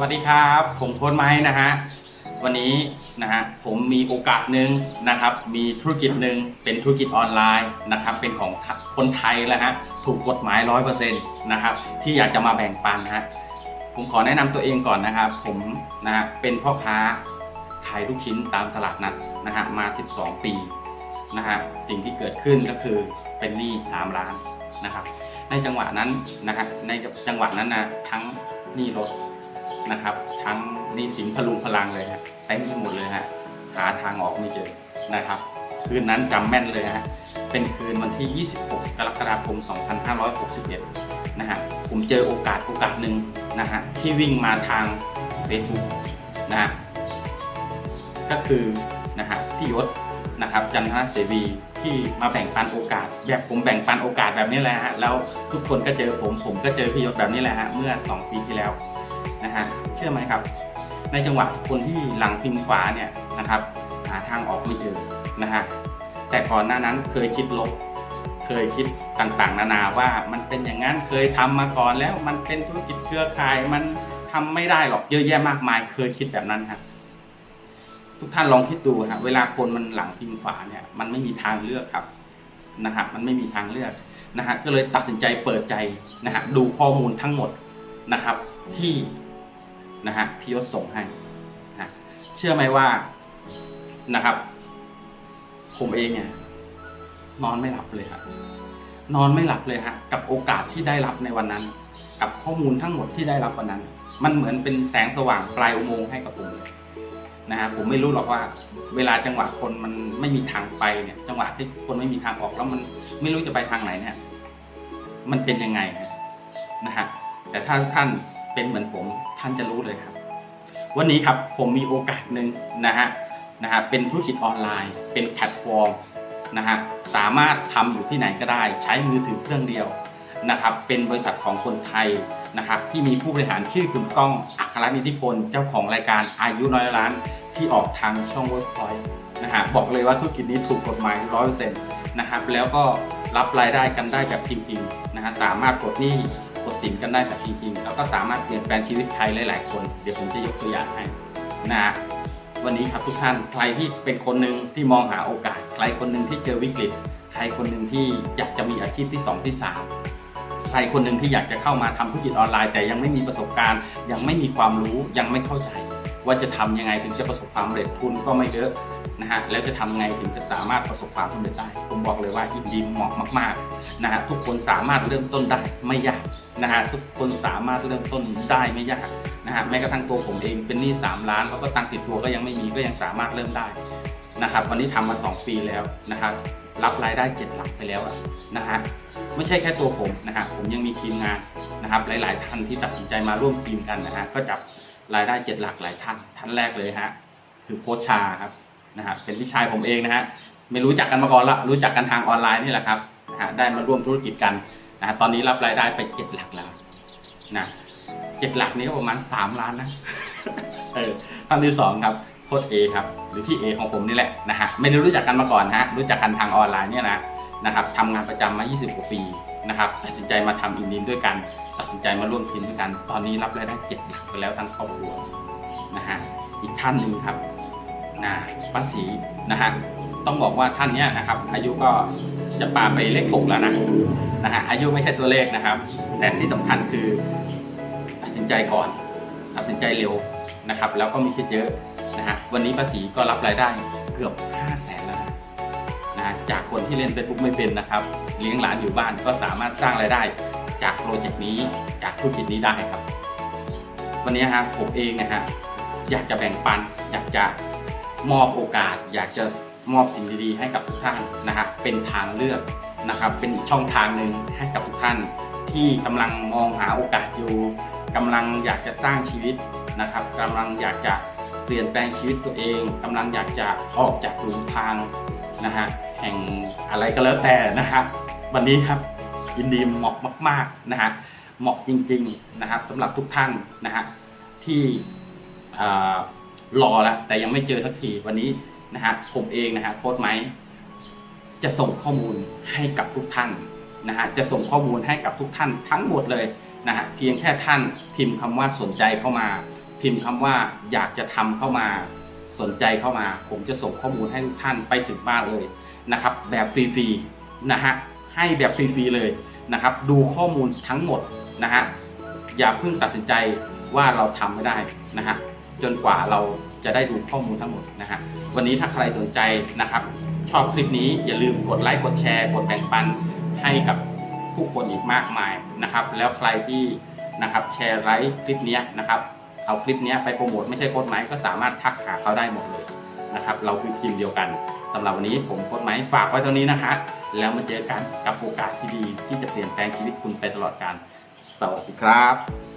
วัสดีครับ ผมโค้ดไม้นะฮะวันนี้นะฮะผมมีโอกาสหนึ่งนะครับ มีธุรกิจหนึ่งเป็นธุรกิจออนไลน์นะครับ เป็นของคนไทยแล้วฮะถูกกฎหมายร้อยเปอร์เซ็นต์นะครับ ที่อยากจะมาแบ่งปันฮะผมขอแนะนำตัวเองก่อนนะครับ ผมนะฮะเป็นพ่อค้าขายลูกชิ้นตามตลาดนัดนะฮะมา 12 ปีนะฮะสิ่งที่เกิดขึ้นก็คือเป็นหนี้3ล้านนะครับ ในจังหวะนั้นนะครับในจังหวะนั้นนะทั้งหนี้รถ นะครับ ทั้งนี้สินพลุงพลังเลยฮะเต็มไปหมดเลยฮะหาทางออกไม่เจอนะครับ คืนนั้นจำแม่นเลยฮะเป็นคืนวันที่ 26 กรกฎาคม 2561 นะฮะผมเจอโอกาสโอกาสหนึ่งนะฮะที่วิ่งมาทาง Facebook นะฮะก็คือนะฮะพี่ยศนะครับจันทเสวีที่มาแบ่งปันโอกาส แบบผมแบ่งปันโอกาสแบบนี้แหละฮะแล้วทุกคนก็เจอผมผมก็เจอพี่ยศแบบนี้แหละฮะเมื่อ 2 ปีที่แล้ว นะฮะเชื่อไหมครับ ในจังหวะคนที่หลังพิมพ์ขวาเนี่ยนะครับ หาทางออกไม่เจอนะฮะแต่ก่อนหน้านั้นเคยคิดลบ เคยคิดต่างๆ นานาว่ามันเป็นอย่างนั้นเคยทำมาก่อนแล้วมันเป็นธุรกิจเครือข่ายมันทำไม่ได้หรอกเยอะแยะมากมาย เคยคิดแบบนั้นครับทุกท่านลองคิดดูฮะเวลาคนมันหลังพิมพ์ขวาเนี่ยมันไม่มีทางเลือกครับนะฮะมันไม่มีทางเลือกนะฮะก็เลยตัดสินใจเปิดใจนะฮะดูข้อมูลทั้งหมดนะครับที่ นะฮะพี่ยศส่งให้นะเชื่อไหมว่านะครับ ผมเองเนี่ยนอนไม่หลับเลยครับนอนไม่หลับเลยฮะกับโอกาสที่ได้รับในวันนั้น กับข้อมูลทั้งหมดที่ได้รับวันนั้น มันเหมือนเป็นแสงสว่างปลายอุโมงค์ให้กับผมเลยนะฮะผมไม่รู้หรอกว่า เวลาจังหวะคนมันไม่มีทางไปเนี่ย จังหวะที่คนไม่มีทางออกแล้วมันไม่รู้จะไปทางไหนเนี่ย มันเป็นยังไงนะฮะแต่ถ้าท่าน เป็นเหมือนผมท่านจะรู้เลยครับ วันนี้ครับผมมีโอกาสหนึ่งนะฮะนะฮะเป็นธุรกิจออนไลน์ เป็นแพลตฟอร์มนะฮะสามารถทำอยู่ที่ไหนก็ได้ ใช้มือถือเครื่องเดียวนะครับ เป็นบริษัทของคนไทยนะครับที่มีผู้บริหารชื่อคุณก้องอัครนิติพลเจ้าของรายการอายุน้อยล้าน ที่ออกทางช่อง Workpoint นะฮะบอกเลยว่าธุรกิจนี้ถูกกฎหมายร้อยเปอร์เซ็นต์นะครับแล้วก็รับรายได้กันได้แบบจริงๆนะฮะสามารถกดหนี้ ดสินกันได้แบบจริงๆ แล้วก็สามารถเปลี่ยนแปลงชีวิตใครหลาย ๆ คน เดี๋ยวผมจะยกตัวอย่างให้นะฮะวันนี้ครับทุกท่านใครที่เป็นคนหนึ่งที่มองหาโอกาส ใครคนหนึ่งที่เจอวิกฤต ใครคนหนึ่งที่อยากจะมีอาชีพที่สองที่สามใครคนหนึ่งที่อยากจะเข้ามาทำธุรกิจออนไลน์ แต่ยังไม่มีประสบการณ์ ยังไม่มีความรู้ยังไม่เข้าใจ ว่าจะทำยังไงถึงจะประสบความสำเร็จทุนก็ไม่เยอะ นะฮะแล้วจะทำไงถึงจะสามารถประสบความสำเร็จได้ ผมบอกเลยว่าอินดีเหมาะมากๆนะฮะทุกคนสามารถเริ่มต้นได้ไม่ยากนะฮะทุกคนสามารถเริ่มต้นได้ไม่ยากนะฮะแม้กระทั่งตัวผมเองเป็นหนี้3ล้านแล้วก็ตังติดตัวก็ยังไม่มีก็ยังสามารถเริ่มได้นะครับวันนี้ทำมา 2 ปีแล้วนะครับรับรายได้7หลักไปแล้วอะนะฮะไม่ใช่แค่ตัวผมนะฮะผมยังมีทีมงานนะครับหลาย ๆ ท่านที่ตัดสินใจมาร่วมทีมกันนะฮะก็จับรายได้7หลักหลายท่านท่านแรกเลยฮะคือโคชชาครับ นะฮะเป็นพี่ชายผมเองนะฮะไม่รู้จักกันมาก่อนละรู้จักกันทางออนไลน์นี่แหละครับนะฮะได้มาร่วมธุรกิจกันนะฮะตอนนี้รับรายได้ไป7หลักแล้วนะเจ็ดหลักนี้ก็ประมาณสามล้านนะเออท่านที่สองครับโค้ดเอครับหรือพี่เอของผมนี่แหละนะฮะไม่ได้รู้จักกันมาก่อนนะฮะรู้จักกันทางออนไลน์เนี่ยนะนะครับทำงานประจำมา 20 กว่าปีนะครับตัดสินใจมาทำอินดินด้วยกัน ตัดสินใจมาร่วมทีมด้วยกัน ตอนนี้รับรายได้เจ็ดหลักไปแล้วทั้งครอบครัวนะฮะอีกท่านหนึ่งครับ นะป้าศรีนะฮะต้องบอกว่าท่านเนี้ยนะครับ อายุก็จะปาไปเลขหกแล้วนะนะฮะอายุไม่ใช่ตัวเลขนะครับ แต่ที่สำคัญคือตัดสินใจก่อนตัดสินใจเร็วนะครับ แล้วก็มีคิดเยอะนะฮะวันนี้ภาษีก็รับรายได้เกือบ5 0 0แสนแล้วนะนะจากคนที่เล่นเฟซบุ๊กไม่เป็นนะครับ เลี้ยงหลานอยู่บ้านก็สามารถสร้างรายได้จากโปรเจกต์นี้จากธุรกิจนี้ได้ครับ วันนี้ฮะผมเองนะฮะอยากจะแบ่งปันอยากจะ มอบโอกาส อยากจะมอบสิ่งดีๆให้กับทุกท่านนะฮะเป็นทางเลือกนะครับ เป็นอีกช่องทางหนึ่งให้กับทุกท่าน ที่กำลังมองหาโอกาสอยู่กำลังอยากจะสร้างชีวิตนะครับกำลังอยากจะเปลี่ยนแปลงชีวิตตัวเองกำลังอยากจะออกจากหลุมทางนะฮะแห่งอะไรก็แล้วแต่นะฮะวันนี้ครับยินดีเหมาะมาก ๆนะฮะเหมาะจริง ๆนะครับสำหรับทุกท่านนะฮะที่ รอแล้วแต่ยังไม่เจอทักทีวันนี้นะฮะผมเองนะฮะโค้ดไหมจะส่งข้อมูลให้กับทุกท่านนะฮะจะส่งข้อมูลให้กับทุกท่านทั้งหมดเลยนะฮะเพียงแค่ท่านพิมพ์คำว่าสนใจเข้ามา พิมพ์คำว่าอยากจะทำเข้ามาสนใจเข้ามา ผมจะส่งข้อมูลให้ทุกท่านไปถึงบ้านเลยนะครับ แบบฟรีๆนะฮะให้แบบฟรีๆเลยนะครับ ดูข้อมูลทั้งหมดนะฮะอย่าเพิ่งตัดสินใจว่าเราทำไม่ได้นะฮะ จนกว่าเราจะได้ดูข้อมูลทั้งหมดนะฮะวันนี้ถ้าใครสนใจนะครับ ชอบคลิปนี้อย่าลืมกดไลค์กดแชร์ กดแบ่งปันให้กับผู้คนอีกมากมายนะครับ แล้วใครที่นะครับแชร์ไลค์คลิปนี้นะครับ เอาคลิปนี้ไปโปรโมทไม่ใช่โค้ดไหมก็สามารถทักหาเขาได้หมดเลยนะครับ เราคือทีมเดียวกันสำหรับวันนี้ผมโค้ดไหมฝากไว้ตรงนี้นะคะแล้วมาเจอกันกับโอกาสที่ดีที่จะเปลี่ยนแปลงชีวิตคุณไปตลอดกาลสวัสดีครับ